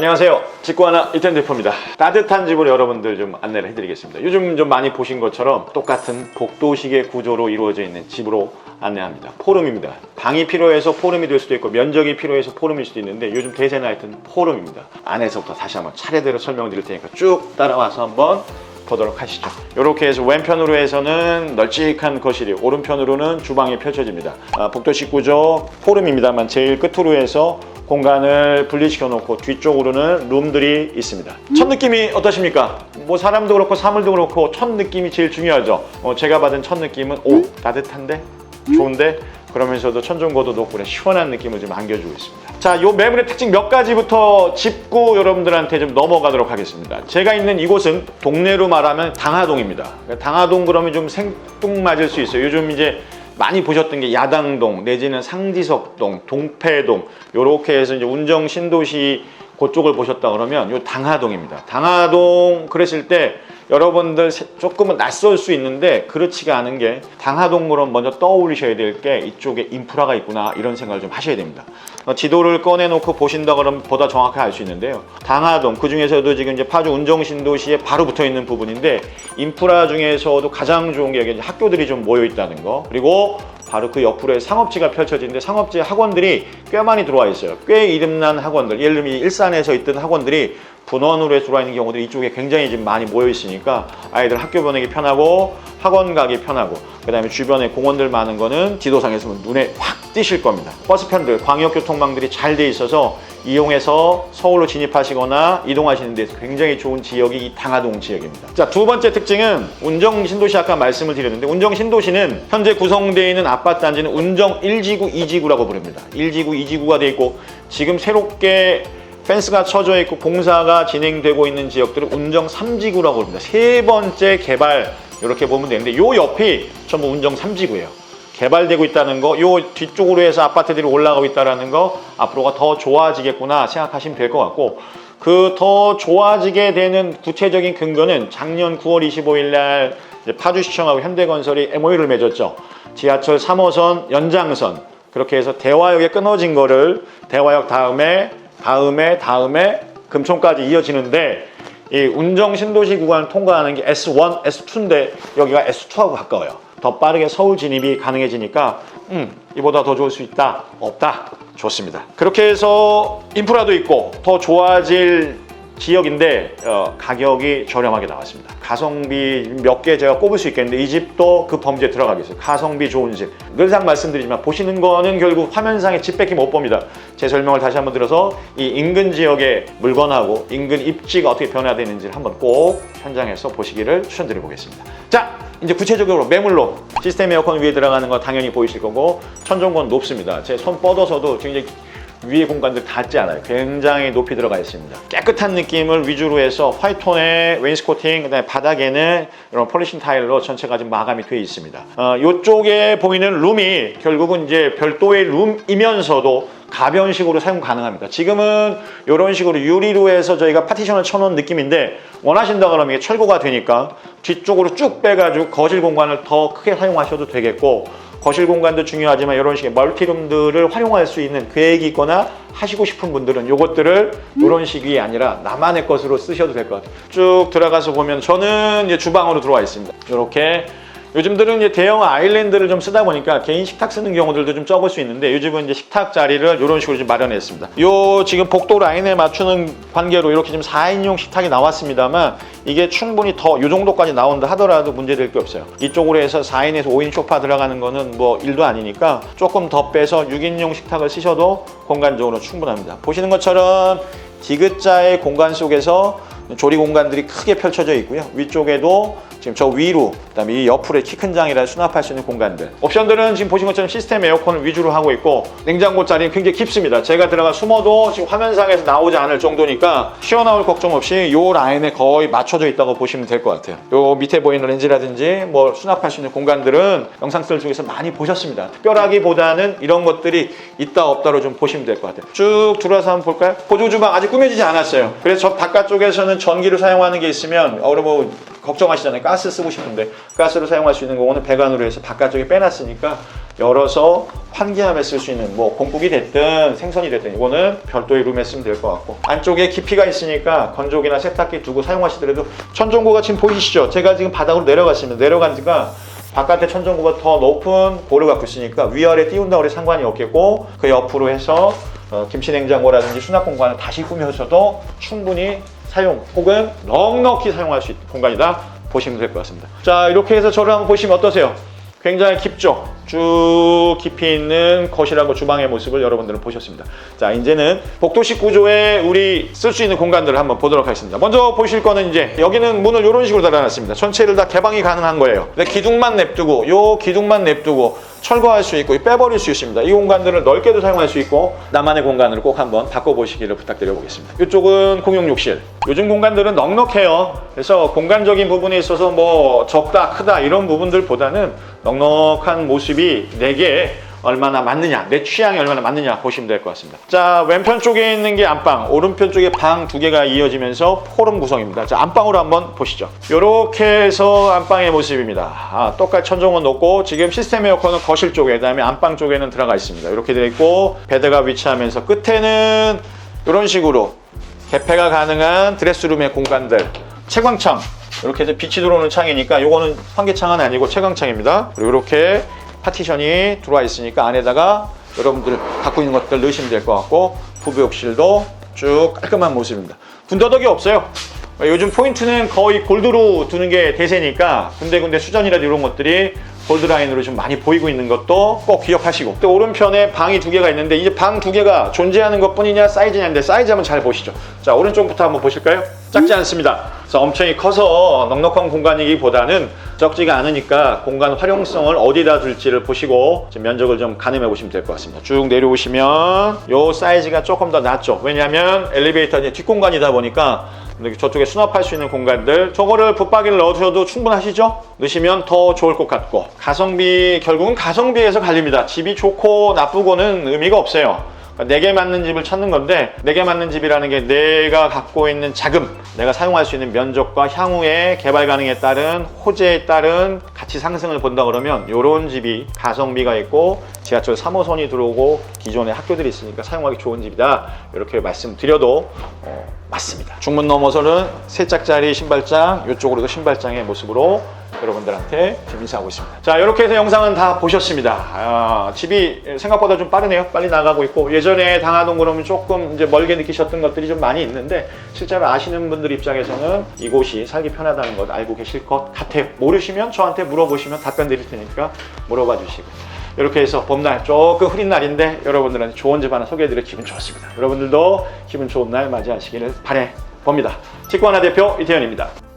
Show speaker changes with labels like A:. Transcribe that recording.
A: 안녕하세요. 직구하나 이텐 대표입니다. 따뜻한 집으로 여러분들 좀 안내를 해드리겠습니다. 요즘 좀 많이 보신 것처럼 똑같은 복도식의 구조로 이루어져 있는 집으로 안내합니다. 포름입니다. 방이 필요해서 포름이 될 수도 있고 면적이 필요해서 포름일 수도 있는데 요즘 대세는 하여튼 포름입니다. 안에서부터 다시 한번 차례대로 설명을 드릴 테니까 쭉 따라와서 한번 보도록 하시죠. 이렇게 해서 왼편으로 해서는 널찍한 거실이 오른편으로는 주방이 펼쳐집니다. 아, 복도식 구조 포름입니다만 제일 끝으로 해서 공간을 분리시켜 놓고 뒤쪽으로는 룸들이 있습니다. 첫 느낌이 어떠십니까? 뭐 사람도 그렇고 사물도 그렇고 첫 느낌이 제일 중요하죠. 어, 제가 받은 첫 느낌은 오 따뜻한데 좋은데 그러면서도 천정고도 높고 시원한 느낌을 좀 안겨주고 있습니다. 자, 요 매물의 특징 몇 가지부터 짚고 여러분들한테 좀 넘어가도록 하겠습니다. 제가 있는 이곳은 동네로 말하면 당하동입니다. 당하동 그러면 좀 생뚱맞을 수 있어요. 요즘 이제 많이 보셨던 게 야당동 내지는 상지석동, 동패동 요렇게 해서 이제 운정 신도시 그쪽을 보셨다 그러면 요 당하동입니다. 당하동 그랬을 때 여러분들 세- 조금은 낯설 수 있는데 그렇지가 않은 게 당하동으로 먼저 떠올리셔야 될 게 이쪽에 인프라가 있구나 이런 생각을 좀 하셔야 됩니다. 어, 지도를 꺼내놓고 보신다 그러면 보다 정확하게 알 수 있는데요. 당하동 그 중에서도 지금 이제 파주 운정 신도시에 바로 붙어 있는 부분인데 인프라 중에서도 가장 좋은 게 학교들이 좀 모여 있다는 거 그리고 바로 그 옆으로 상업지가 펼쳐지는데 상업지 학원들이 꽤 많이 들어와 있어요. 꽤 이름난 학원들, 예를 들면 이 일산에서 있던 학원들이 분원으로 해서 들어와 있는 경우들이 이쪽에 굉장히 지금 많이 모여 있으니까 아이들 학교 보내기 편하고 학원 가기 편하고 그 다음에 주변에 공원들 많은 거는 지도상에서 눈에 확 띄실 겁니다. 버스편들, 광역교통망들이 잘 돼 있어서 이용해서 서울로 진입하시거나 이동하시는 데 굉장히 좋은 지역이 이 당하동 지역입니다. 자, 두 번째 특징은 운정 신도시 아까 말씀을 드렸는데 운정 신도시는 현재 구성되어 있는 아파트 단지는 운정 1지구, 2지구라고 부릅니다. 1지구, 2지구가 돼 있고 지금 새롭게 펜스가 쳐져 있고 공사가 진행되고 있는 지역들은 운정 3지구라고 합니다. 세 번째 개발 이렇게 보면 되는데 요 옆이 전부 운정 3지구예요. 개발되고 있다는 거, 요 뒤쪽으로 해서 아파트들이 올라가고 있다는 거 앞으로가 더 좋아지겠구나 생각하시면 될 것 같고 그 더 좋아지게 되는 구체적인 근거는 작년 9월 25일 날 파주시청하고 현대건설이 MOU를 맺었죠. 지하철 3호선 연장선 그렇게 해서 대화역에 끊어진 거를 대화역 다음에 다음에 다음에 금촌까지 이어지는데 이 운정 신도시 구간을 통과하는 게 S1, S2인데 여기가 S2하고 가까워요. 더 빠르게 서울 진입이 가능해지니까 음, 이보다 더 좋을 수 있다? 없다? 좋습니다. 그렇게 해서 인프라도 있고 더 좋아질 지역인데 어, 가격이 저렴하게 나왔습니다. 가성비 몇 개 제가 꼽을 수 있겠는데 이 집도 그 범죄에 들어가겠어요. 가성비 좋은 집. 늘상 말씀드리지만 보시는 거는 결국 화면상의 집밖에 못 봅니다. 제 설명을 다시 한번 들어서 이 인근 지역의 물건하고 인근 입지가 어떻게 변화되는지를 한번 꼭 현장에서 보시기를 추천드려 보겠습니다. 자, 이제 구체적으로 매물로 시스템 에어컨 위에 들어가는 거 당연히 보이실 거고 천정권 높습니다. 제 손 뻗어서도 굉장히 위에 공간들 닿지 않아요. 굉장히 높이 들어가 있습니다. 깨끗한 느낌을 위주로 해서 화이트톤의 웨인스코팅, 그다음에 바닥에는 이런 폴리싱 타일로 전체가 지금 마감이 되어 있습니다. 어, 이쪽에 보이는 룸이 결국은 이제 별도의 룸이면서도 가변식으로 사용 가능합니다. 지금은 이런 식으로 유리로 해서 저희가 파티션을 쳐놓은 느낌인데 원하신다 그러면 이게 철거가 되니까 뒤쪽으로 쭉 빼가지고 거실 공간을 더 크게 사용하셔도 되겠고 거실 공간도 중요하지만 이런 식의 멀티룸들을 활용할 수 있는 계획이 있거나 하시고 싶은 분들은 이것들을 이런 식이 아니라 나만의 것으로 쓰셔도 될 것 같아요. 쭉 들어가서 보면 저는 이제 주방으로 들어와 있습니다. 이렇게 요즘들은 이제 대형 아일랜드를 좀 쓰다 보니까 개인 식탁 쓰는 경우들도 좀 적을 수 있는데 요즘은 이제 식탁 자리를 이런 식으로 좀 마련했습니다. 요 지금 복도 라인에 맞추는 관계로 이렇게 지금 4인용 식탁이 나왔습니다만 이게 충분히 더 요 정도까지 나온다 하더라도 문제될 게 없어요. 이쪽으로 해서 4인에서 5인 소파 들어가는 거는 뭐 일도 아니니까 조금 더 빼서 6인용 식탁을 쓰셔도 공간적으로 충분합니다. 보시는 것처럼 디귿자의 공간 속에서 조리 공간들이 크게 펼쳐져 있고요. 위쪽에도 지금 저 위로, 그다음에 이 옆으로 키 큰 장이라 수납할 수 있는 공간들. 옵션들은 지금 보신 것처럼 시스템 에어컨을 위주로 하고 있고 냉장고 자리는 굉장히 깊습니다. 제가 들어가 숨어도 지금 화면상에서 나오지 않을 정도니까 튀어나올 걱정 없이 요 라인에 거의 맞춰져 있다고 보시면 될 것 같아요. 요 밑에 보이는 렌즈라든지 뭐 수납할 수 있는 공간들은 영상들 중에서 많이 보셨습니다. 특별하기보다는 이런 것들이 있다 없다로 좀 보시면 될 것 같아요. 쭉 들어와서 한번 볼까요? 보조 주방 아직 꾸며지지 않았어요. 그래서 저 바깥쪽에서는 전기를 사용하는 게 있으면 어, 뭐 걱정하시잖아요. 가스 쓰고 싶은데 가스로 사용할 수 있는 거는 배관으로 해서 바깥쪽에 빼놨으니까 열어서 환기함에 쓸 수 있는 뭐 공국이 됐든 생선이 됐든 이거는 별도의 룸에 쓰면 될 것 같고 안쪽에 깊이가 있으니까 건조기나 세탁기 두고 사용하시더라도 천정고가 지금 보이시죠? 제가 지금 바닥으로 내려갔습니다. 내려간 지가 바깥에 천정고가 더 높은 고를 갖고 있으니까 위아래 띄운다고 해서 상관이 없겠고 그 옆으로 해서 어, 김치 냉장고라든지 수납 공간을 다시 꾸며서도 충분히 사용 혹은 넉넉히 사용할 수 있는 공간이다 보시면 될 것 같습니다. 자 이렇게 해서 저를 한번 보시면 어떠세요? 굉장히 깊죠? 쭉 깊이 있는 거실하고 주방의 모습을 여러분들은 보셨습니다. 자, 이제는 복도식 구조의 우리 쓸 수 있는 공간들을 한번 보도록 하겠습니다. 먼저 보실 거는 이제 여기는 문을 이런 식으로 달아놨습니다. 전체를 다 개방이 가능한 거예요. 근데 기둥만 냅두고, 요 기둥만 냅두고 철거할 수 있고 빼버릴 수 있습니다. 이 공간들을 넓게도 사용할 수 있고 나만의 공간으로 꼭 한번 바꿔보시기를 부탁드려 보겠습니다. 이쪽은 공용 욕실. 요즘 공간들은 넉넉해요. 그래서 공간적인 부분에 있어서 뭐 적다 크다 이런 부분들보다는 넉넉한 모습이 내게 얼마나 맞느냐, 내 취향에 얼마나 맞느냐 보시면 될 것 같습니다. 자, 왼편 쪽에 있는 게 안방, 오른편 쪽에 방 두 개가 이어지면서 포럼 구성입니다. 자, 안방으로 한번 보시죠. 이렇게 해서 안방의 모습입니다. 아, 똑같이 천정은 높고 지금 시스템 에어컨은 거실 쪽에, 그다음에 안방 쪽에는 들어가 있습니다. 이렇게 되어 있고 베드가 위치하면서 끝에는 이런 식으로 개폐가 가능한 드레스룸의 공간들, 채광창 이렇게 해서 빛이 들어오는 창이니까 이거는 환기창은 아니고 채광창입니다. 그리고 이렇게 파티션이 들어와 있으니까 안에다가 여러분들 갖고 있는 것들 넣으시면 될 것 같고 부부 욕실도 쭉 깔끔한 모습입니다. 군더더기 없어요. 요즘 포인트는 거의 골드로 두는 게 대세니까 군데군데 수전이라도 이런 것들이 골드라인으로 좀 많이 보이고 있는 것도 꼭 기억하시고. 또 오른편에 방이 두 개가 있는데 이제 방 두 개가 존재하는 것 뿐이냐 사이즈냐인데 사이즈 한번 잘 보시죠. 자 오른쪽부터 한번 보실까요? 작지 않습니다. 엄청이 커서 넉넉한 공간이기보다는 적지가 않으니까 공간 활용성을 어디다 둘지를 보시고 좀 면적을 좀 가늠해 보시면 될 것 같습니다. 쭉 내려오시면 요 사이즈가 조금 더 낫죠. 왜냐하면 엘리베이터 뒷공간이다 보니까 이렇게 저쪽에 수납할 수 있는 공간들 저거를 붙박이를 넣으셔도 충분하시죠? 넣으시면 더 좋을 것 같고. 가성비 결국은 가성비에서 갈립니다. 집이 좋고 나쁘고는 의미가 없어요 내게 맞는 집을 찾는 건데 내게 맞는 집이라는 게 내가 갖고 있는 자금 내가 사용할 수 있는 면적과 향후의 개발 가능에 따른 호재에 따른 가치 상승을 본다 그러면 이런 집이 가성비가 있고 지하철 3호선이 들어오고 기존에 학교들이 있으니까 사용하기 좋은 집이다. 이렇게 말씀드려도 어, 맞습니다. 중문 넘어서는 세 짝짜리 신발장 이쪽으로도 신발장의 모습으로 여러분들한테 지금 인사하고 있습니다. 자, 이렇게 해서 영상은 다 보셨습니다. 아, 집이 생각보다 좀 빠르네요. 빨리 나가고 있고 예전에 당하동 그러면 조금 이제 멀게 느끼셨던 것들이 좀 많이 있는데 실제로 아시는 분들 입장에서는 이곳이 살기 편하다는 것 알고 계실 것 같아요. 모르시면 저한테 물어보시면 답변 드릴 테니까 물어봐 주시고. 이렇게 해서 봄날 조금 흐린 날인데 여러분들한테 좋은 집 하나 소개해드려 기분 좋습니다. 여러분들도 기분 좋은 날 맞이하시기를 바래 봅니다. 치과하나 대표 이태현입니다.